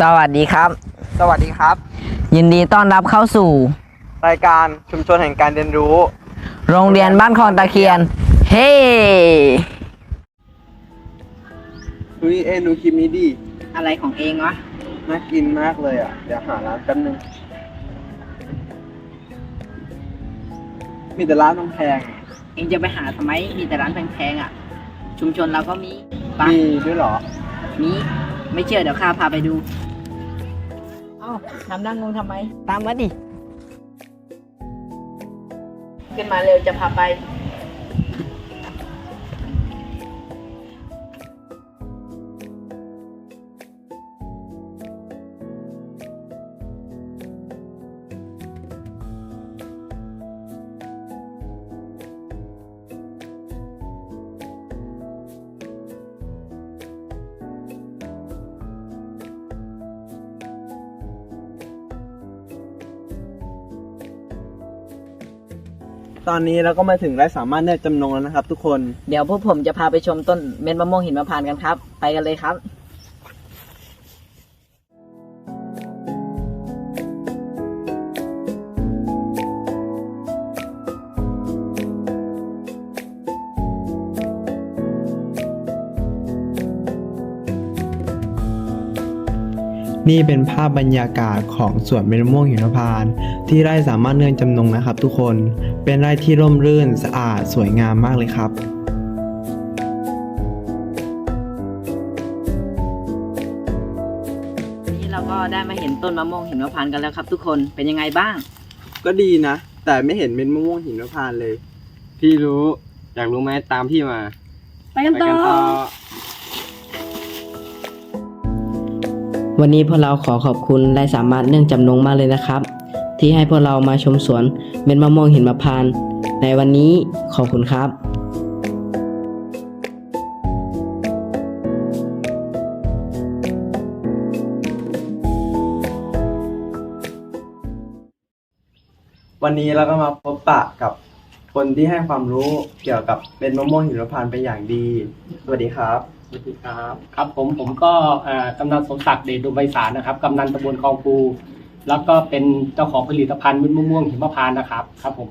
สวัสดีครับ สวัสดีครับ ยินดีต้อนรับเข้าสู่ รายการชุมชนแห่งการเรียนรู้ โรงเรียนบ้านคลองตะเคียน เฮ้เฮ้ยเอ็นดูคลิปนี้ดิอะไรของเองวะ น่ากินมากเลยอะ เดี๋ยวหาร้านแป๊บนึง มีแต่ร้านแพงเองจะไปหาทำไม มีแต่ร้านแพงๆอะ ชุมชนเราก็มีปะๆมีด้วยเหรอ มี ไม่เชื่อเดี๋ยวข้าพาไปดู เอ้าทำนั่งงงทำไม ตามมาดิ ขึ้นมาเร็วจะพาไป ตอนนี้เราก็มาถึงไร่สามารถเนื้อจำนงแล้วนะครับ ทุกคน เดี๋ยวพวกผมจะพาไปชมต้นเม็ดมะม่วงหินมะพร้านกันครับ ไปกันเลยครับ นี่เป็นภาพบรรยากาศของสวนเมลม่วงหิมพานต์ที่ไร่สามารถเนื่องจำนงนะครับ ทุกคนเป็นไร่ที่ร่มรื่นสะอาดสวยงามมากเลยครับนี่เราก็ได้มาเห็นต้นมะม่วงหินมะพร้านต์กันแล้วครับ ทุกคนเป็นยังไงบ้าง ก็ดีนะ แต่ไม่เห็นเม็ดมะม่วงหินมะพร้านต์เลย พี่รู้อยากรู้ไหมตามพี่มา ไปกันไปต่อ วันนี้พวกเราขอขอบคุณได้สามารถเนื่องจำนงมากเลยนะครับ ที่ให้พวกเรามาชมสวนเม็ดมะม่วงหินมะพร้าน ในวันนี้ขอบคุณครับวันนี้เราก็มาพบปะกับคนที่ให้ความรู้เกี่ยวกับเม็ดมะม่วงหิมพานต์เป็นอย่างดี สวัสดีครับ สวัสดีครับครับผมผมก็อ่ากำนันสมศักดิ์เดชดุมไพศาลนะครับกำนันตำบลคลองปูแล้วก็เป็นเจ้าของผลิตภัณฑ์มะม่วงหิมพานต์นะครับ ครับผม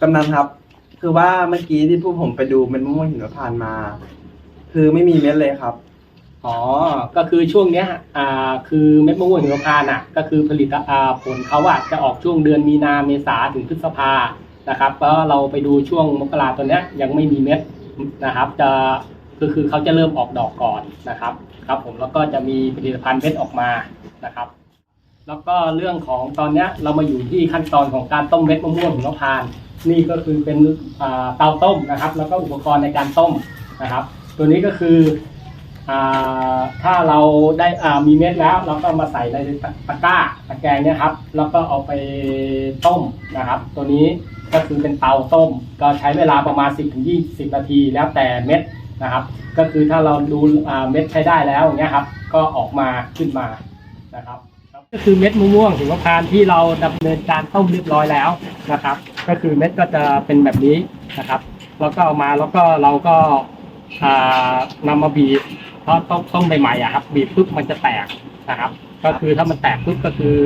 กำนันครับ คือว่าเมื่อกี้ที่ผู้ผมไปดูเม็ดมะม่วงหิมพานต์มา คือไม่มีเม็ดเลยครับ อ๋อ ก็คือช่วงเนี้ยอ่าคือเม็ดมะม่วงหิมพานต์อะ ก็คือผลิตอ่าผลเขาอะจะออกช่วงเดือนมีนาเมษาถึงพฤษภานะครับแล้วเราไปดูช่วงมกราตัวเนี้ยยังไม่มีเม็ดนะครับ จะ ก็คือเขาจะเริ่มออกดอกก่อนนะครับครับ ผมแล้วก็จะมีผลิตภัณฑ์เม็ดออกมานะครับ แล้วก็เรื่องของตอนนี้เรามาอยู่ที่ขั้นตอนของการต้มเม็ดมะม่วงหิมพานต์นี่ก็คือเป็นอ่าเตาต้มนะครับ แล้วก็อุปกรณ์ในการต้มนะครับ ตัวนี้ก็คืออ่าถ้าเราได้อ่ามีเม็ดแล้ว เราก็มาใส่ในตะกร้าตะแกรงเนี่ยครับ แล้วก็เอาไปต้มนะครับ ตัวนี้ก็คือเป็นเตาต้ม ก็ใช้เวลาประมาณ 10-20 นาที แล้วแต่เม็ด นะครับ ก็คือถ้าเราดูเม็ดใช้ได้แล้วอย่างเงี้ยครับ ก็ออกมาขึ้นมานะครับ ก็คือเม็ดมะม่วงหิมพานต์ที่เราดำเนินการต้มเรียบร้อยแล้วนะครับ ก็คือเม็ดก็จะเป็นแบบนี้นะครับแล้วก็เอามาแล้วก็เราก็อ่านำมาบีบเพราะต้มต้มใหม่ๆอะครับ บีบปุ๊บมันจะแตกนะครับ ก็คือถ้ามันแตกปุ๊บก็คือ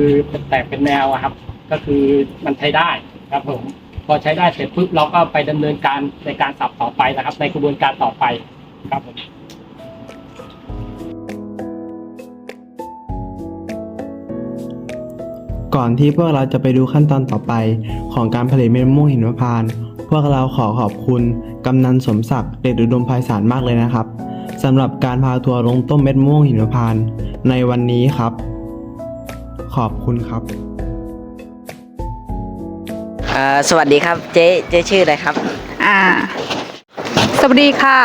แตกเป็นแนวอะครับ ก็คือมันใช้ได้ครับผม พอใช้ได้เสร็จปุ๊บเราก็ไปดำเนินการในการสับต่อไปนะครับ ในกระบวนการต่อไปครับผมก่อนที่พวกเราจะไปดูขั้นตอนต่อไป ของการผลิตเม็ดมะม่วงหินมะพานพวกเราขอขอบคุณกำนันสมศักดิ์เดชอุดมไพศาลมากเลยนะครับสำหรับการพาทัวร์ลงต้มเม็ดม่วงหินมะพานในวันนี้ครับ ขอบคุณครับ อ่าสวัสดีครับเจ๊เจ๊ชื่ออะไรครับ อ่า สวัสดีค่ะ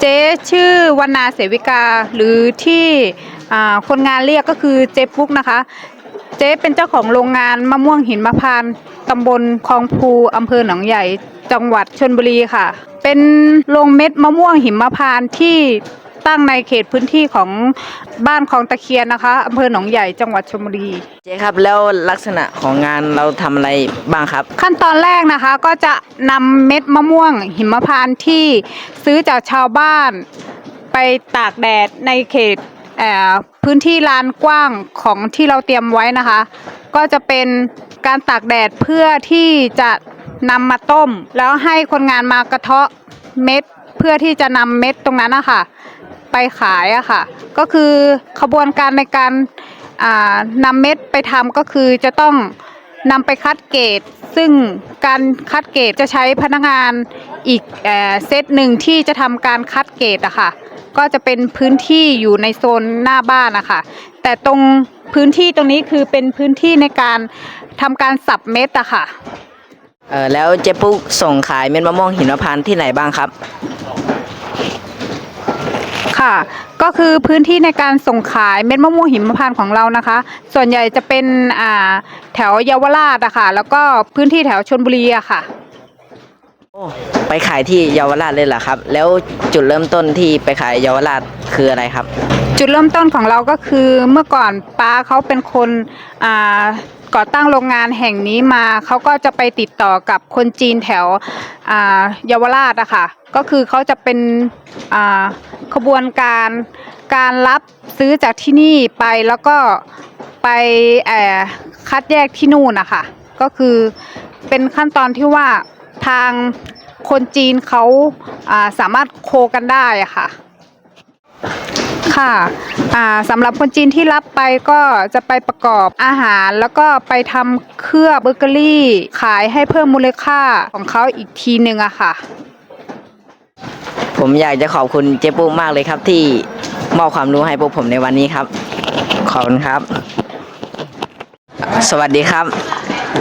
เจ๊ชื่อวรรณาเสวิกาหรือที่อ่าคนงานเรียกก็คือเจ๊ปุ๊กนะคะ เจ๊เป็นเจ้าของโรงงานมะม่วงหินมะพร้านต์ตำบลคลองภูอำเภอหนองใหญ่ จังหวัดชนบุรีค่ะ เป็นโรงเม็ดมะม่วงหิมพานต์ที่ ตั้งในเขตพื้นที่ของบ้านคลองตะเคียนนะคะอำเภอหนองใหญ่จังหวัดชลบุรี เจ๊ครับแล้วลักษณะของงานเราทำอะไรบ้างครับ ขั้นตอนแรกนะคะก็จะนำเม็ดมะม่วง หิมพานต์ที่ซื้อจากชาวบ้านไปตากแดดในเขตเอ่อพื้นที่ลานกว้างของที่เราเตรียมไว้นะคะ ก็จะเป็นการตากแดดเพื่อที่จะนำมาต้ม แล้วให้คนงานมากระเทาะเม็ดเพื่อที่จะนำเม็ดตรงนั้นนะคะ ไปขายอะค่ะ ก็คือขบวนการในการอ่านำเม็ดไปทำก็คือจะต้องนำไปคัดเกรดซึ่งการคัดเกรดจะใช้พนักงานอีกเอ่อเซตหนึ่งที่จะทำการคัดเกรดอะค่ะ ก็จะเป็นพื้นที่อยู่ในโซนหน้าบ้านนะคะแต่ตรงพื้นที่ตรงนี้คือเป็นพื้นที่ในการทำการสับเม็ดอะค่ะเออแล้วเจ๊ปุ๊กส่งขายเม็ดมะม่วงหิมพานต์ที่ไหนบ้างครับ ค่ะ ก็คือพื้นที่ในการส่งขายเม็ดมะม่วงหิมพานต์ของเรานะคะ ส่วนใหญ่จะเป็นอ่าแถวเยาวราชอะค่ะ แล้วก็พื้นที่แถวชนบุรีอะค่ะ ไปขายที่เยาวราชเลยเหรอครับ แล้วจุดเริ่มต้นที่ไปขายเยาวราชคืออะไรครับ จุดเริ่มต้นของเราก็คือเมื่อก่อนป้าเขาเป็นคนอ่าก่อตั้งโรงงานแห่งนี้มาเขาก็จะไปติดต่อกับคนจีนแถวเยาวราชอะค่ะก็คือเขาจะเป็นขบวนการการรับซื้อจากที่นี่ไปแล้วก็ไปคัดแยกที่นู่นนะคะก็คือเป็นขั้นตอนที่ว่า ทางคนจีนเขาาสามารถโคกันได้ค่ะ ค่ะสำหรับคนจีนที่รับไปก็จะไปประกอบอาหารแล้วก็ไปทำเครื่องเบเกอรี่ ขายให้เพิ่มมูลค่าของเขาอีกทีหนึ่งอะค่ะ ผมอยากจะขอบคุณเจ๊ปุ๊กมากเลยครับที่มอบความรู้ให้พวกผมในวันนี้ครับ ขอบคุณครับ สวัสดีครับ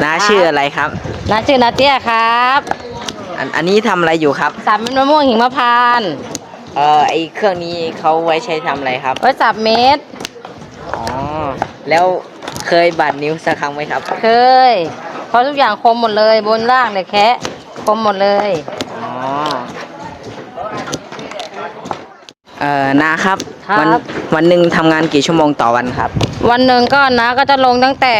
น้าชื่ออะไรครับน้าชื่อนาเตี้ยครับอันอันนี้ทำอะไรอยู่ครับสับเม็ดมะม่วงหิมพานต์เอ่อไอเครื่องนี้เขาไว้ใช้ทำอะไรครับไว้สับเม็ดอ๋อแล้วเคยบาดนิ้วสักครั้งไหมครับเคยเพราะทุกอย่างคมหมดเลยบนล่างเลยแคะคมหมดเลยอ๋อ เอ่อนาครับครับ วันวันหนึ่งทำงานกี่ชั่วโมงต่อวันครับ วันหนึ่งก็น้าก็จะลงตั้งแต่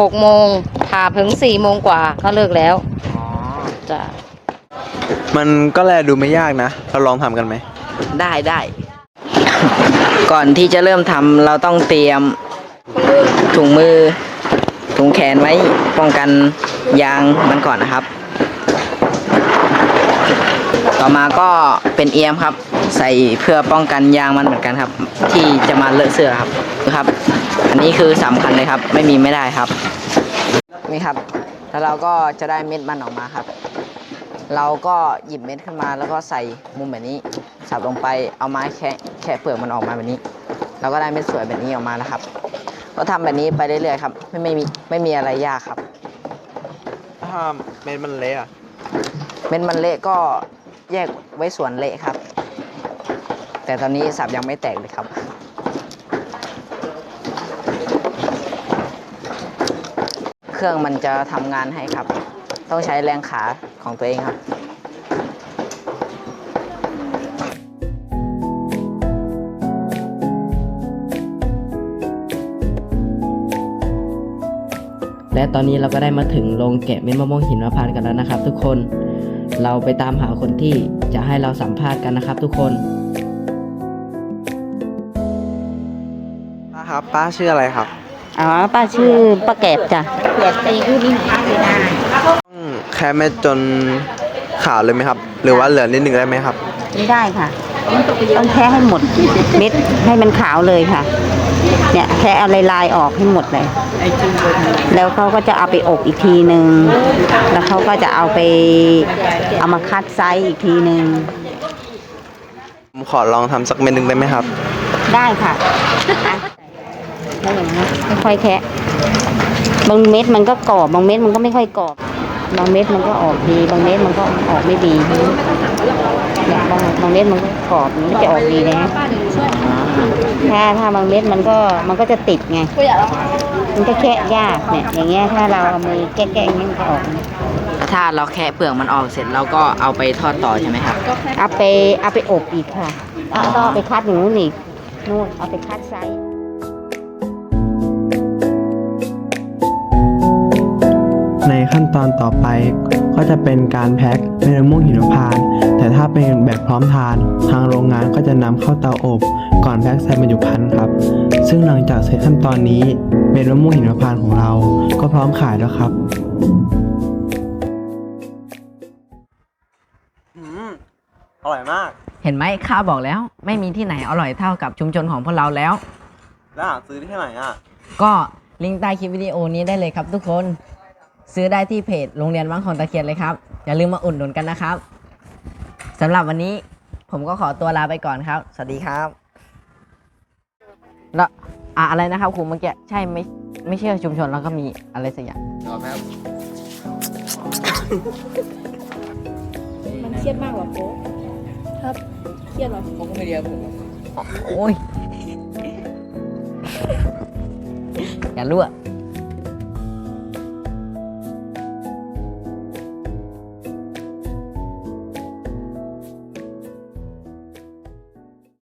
หกโมงผ่าถึงสี่โมงกว่าก็เลิกแล้วอ๋อจ้ะมันก็แลดูไม่ยากนะ เราลองทำกันไหม ได้ได้ ก่อนที่จะเริ่มทำเราต้องเตรียมถุงมือ ถุงแขนไว้ป้องกันยางมันก่อนนะครับ ต่อมาก็เป็นเอียมครับ ใส่เพื่อป้องกันยางมันเหมือนกันครับ ที่จะมาเลอะเสื้อครับครับ อันนี้คือสำคัญเลยครับ ไม่มีไม่ได้ครับ นี่ครับ แล้วเราก็จะได้เม็ดมันออกมาครับ เราก็หยิบเม็ดขึ้นมา แล้วก็ใส่มุมแบบนี้ สับลงไปเอาไม้แคะแคะเปลือกมันออกมาแบบนี้ เราก็ได้เม็ดสวยแบบนี้ออกมาแล้วครับ ก็ทำแบบนี้ไปเรื่อยๆครับ ไม่ไม่มีไม่มีอะไรยากครับถ้าเม็ดมันเละอะเม็ดมันเละก็แยกไว้ส่วนเละครับ แต่ตอนนี้สับยังไม่แตกเลยครับ เครื่องมันจะทำงานให้ครับ ต้องใช้แรงขาของตัวเองครับและตอนนี้เราก็ได้มาถึงโรงแกะเม็ดมะม่วงหินมะพร้าวกันแล้วนะครับ ทุกคน เราไปตามหาคนที่จะให้เราสัมภาษณ์กันนะครับ ทุกคน ป้าครับป้าชื่ออะไรครับอ๋อป้าชื่อป้าแกบจ้ะต้องแค่เม็ดจนขาวเลยไหมครับ หรือว่าเหลือนิดหนึ่งได้ไหมครับ ไม่ได้ค่ะ ต้องแค่ให้หมดเม็ดให้มันขาวเลยค่ะ เนี่ยแค่เอาลายๆออกให้หมดเลย แล้วเขาก็จะเอาไปอบอีกทีหนึ่งแล้วเขาก็จะเอาไปเอามาคัดไซส์อีกทีหนึ่งผมขอลองทำสักเม็ดหนึ่งได้ไหมครับ ได้ค่ะ แล้วอย่างนี้ค่อยๆแคะบางเม็ดมันก็กรอบบางเม็ดมันก็ไม่ค่อยกรอบบางเม็ดมันก็ออกดี บางเม็ดมันก็ออกไม่ดีเนี่ยบางบางเม็ดมันก็กรอบมันก็จะออกดีนะถ้าถ้าบางเม็ดมันก็มันก็จะติดไงมันก็แคะยากเนี่ยอย่างเงี้ยถ้าเราเอามือแกะๆอย่างนี้มันก็ออกถ้าเราแคะเปลือกมันออกเสร็จเราก็เอาไปทอดต่อใช่ไหมครับเอาไปเอาไปอบอีกค่ะเอาต้องเอาไปคัดอย่างนู้นอีกนู่นเอาไปคัดไซส์ ขั้นขั้นตอนต่อไป ก็จะเป็นการแพ็คเม็ดมะม่วงหิมพานต์แต่ถ้าเป็นแบบพร้อมทาน ทางโรงงานก็จะนำเข้าเตาอบ ก่อนแพ็คใส่บรรจุภัณฑ์ครับ ซึ่งหลังจากเสร็จขั้นตอนนี้เม็ดมะม่วงหิมพานต์ของเรา ก็พร้อมขายแล้วครับอืมอร่อยมาก เห็นไหมข้าบอกแล้ว ไม่มีที่ไหนอร่อยเท่ากับชุมชนของพวกเราแล้ว แล้วหาซื้อที่ไหนอะ ก็ลิงก์ใต้คลิปวิดีโอนี้ได้เลยครับทุกคน ซื้อได้ที่เพจโรงเรียนวังของตะเคียนเลยครับ อย่าลืมมาอุดหนุนกันนะครับสำหรับวันนี้ผมก็ขอตัวลาไปก่อนครับ สวัสดีครับ แล้วอะอะไรนะครับครูเมื่อกี้ใช่ไม่ไม่เชื่อชุมชนแล้วก็มีอะไรสักอย่างมันเครียดมากเหรอโค้กครับเครียดเหรอผมก็ไม่เดียวโอ้ยอย่ารั่ว